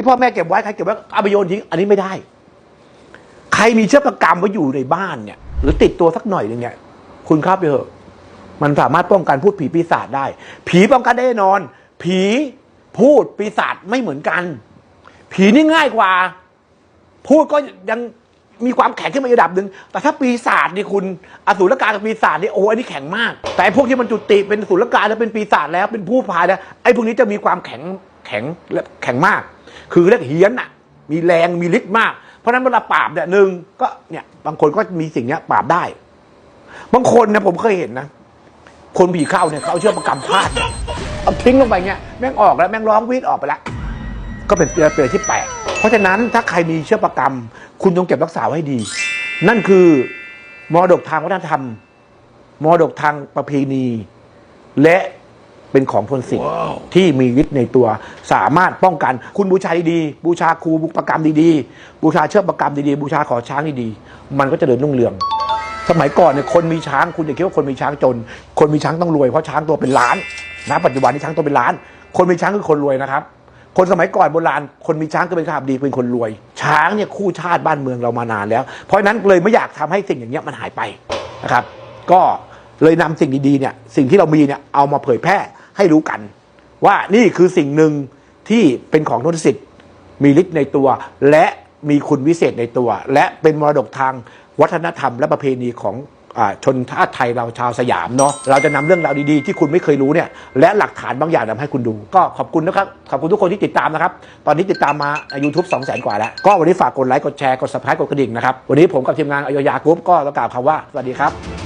ที่พ่อแม่เก็บไว้ใครเก็บไว้เอาไปโยนทิ้งอันนี้ไม่ได้ ใครมีเชื้อประกรรมไว้อยู่ในบ้านเนี่ย หรือติดตัวสักหน่อยหนึ่งเนี่ย คุณครับไปเถอะมันสามารถป้องกันพูดผีปีศาจได้ ผีป้องกันได้แน่นอน ผีพูดปีศาจไม่เหมือนกัน ผีนี่ง่ายกว่า พูดก็ยังมีความแข็งขึ้นมาอีกระดับหนึ่งแต่ถ้าปีศาจนี่คุณอสูรกายกับปีศาจนี่โอ้อันนี้แข็งมาก แต่พวกที่มันจุติเป็นอสูรกายแล้วเป็นปีศาจแล้วเป็นผู้พายแล้วไอ้พวกนี้จะมีความแข็งแข็งและแข็งมาก คือเรียกเฮี้ยนอะ มีแรงมีฤทธิ์มาก เพราะนั้นเวลาปราบเนี่ยหนึ่งก็เนี่ย บางคนก็มีสิ่งเนี้ยปราบได้ บางคนเนะผมเคยเห็นนะคนผีเข้าเนี่ยเขาเอาเชือกประกำพาดเนี่ยเอาทิ้งลงไปเนี่ยแม่งออกแล้วแม่งร้องวีดออกไปแล้วก็เป็นเตือนเตือนที่แปลกเพราะฉะนั้นถ้าใครมีเชื้อประกรรมคุณต้องเก็บรักษาไว้ดี นั่นคือมรดกทางวัฒนธรรมมรดกทางประเพณี และ เป็นของทนสิทธิ์ที่มีฤทธิ์ในตัว สามารถป้องกัน คุณบูชาดีๆบูชาครูบุประกรรมดีๆ บูชาเชือกประกรรมดีๆ บูชาขอช้างดีๆ มันก็จะเดินรุ่งเรือง สมัยก่อนเนี่ยคนมีช้างคุณอย่าคิดว่าคนมีช้างจน คนมีช้างต้องรวยเพราะช้างตัวเป็นล้านนะปัจจุบันนี้ช้างตัวเป็นล้าน คนมีช้างคือคนรวยนะครับ คนสมัยก่อนโบราณคนมีช้างก็เป็นข้าบดีเป็นคนรวย ช้างเนี่ยคู่ชาติบ้านเมืองเรามานานแล้ว เพราะฉะนั้นเลยไม่อยากทำให้สิ่งอย่างเงี้ยมันหายไปนะครับ ก็เลยนำสิ่งดีๆเนี่ยสิ่งที่เรามีเนี่ยเอามาเผยแพร่ ให้รู้กัน ว่านี่คือสิ่งหนึ่งที่เป็นของทศสิทธิ์มีฤทธิ์ในตัว และมีคุณวิเศษในตัว และเป็นมรดกทางวัฒนธรรมและประเพณีของอชนชาติไทยเราชาวสยามเนาะเราจะนำเรื่องราวดีๆ ที่คุณไม่เคยรู้เนี่ย และหลักฐานบางอย่างนำให้คุณดู ก็ขอบคุณนะครับ ขอบคุณทุกคนที่ติดตามนะครับ ตอนนี้ติดตามมายูทูบ2 0 0 0 0 0 กว่าแล้ว ก็วันนี้ฝากกดไลค์ กดแชร์ กด subscribe กดกระดิ่งนะครับ วันนี้ผมกับทีมงานอโยยากรุ๊ปก็ต้องกล่าวคำว่า สวัสดีครับ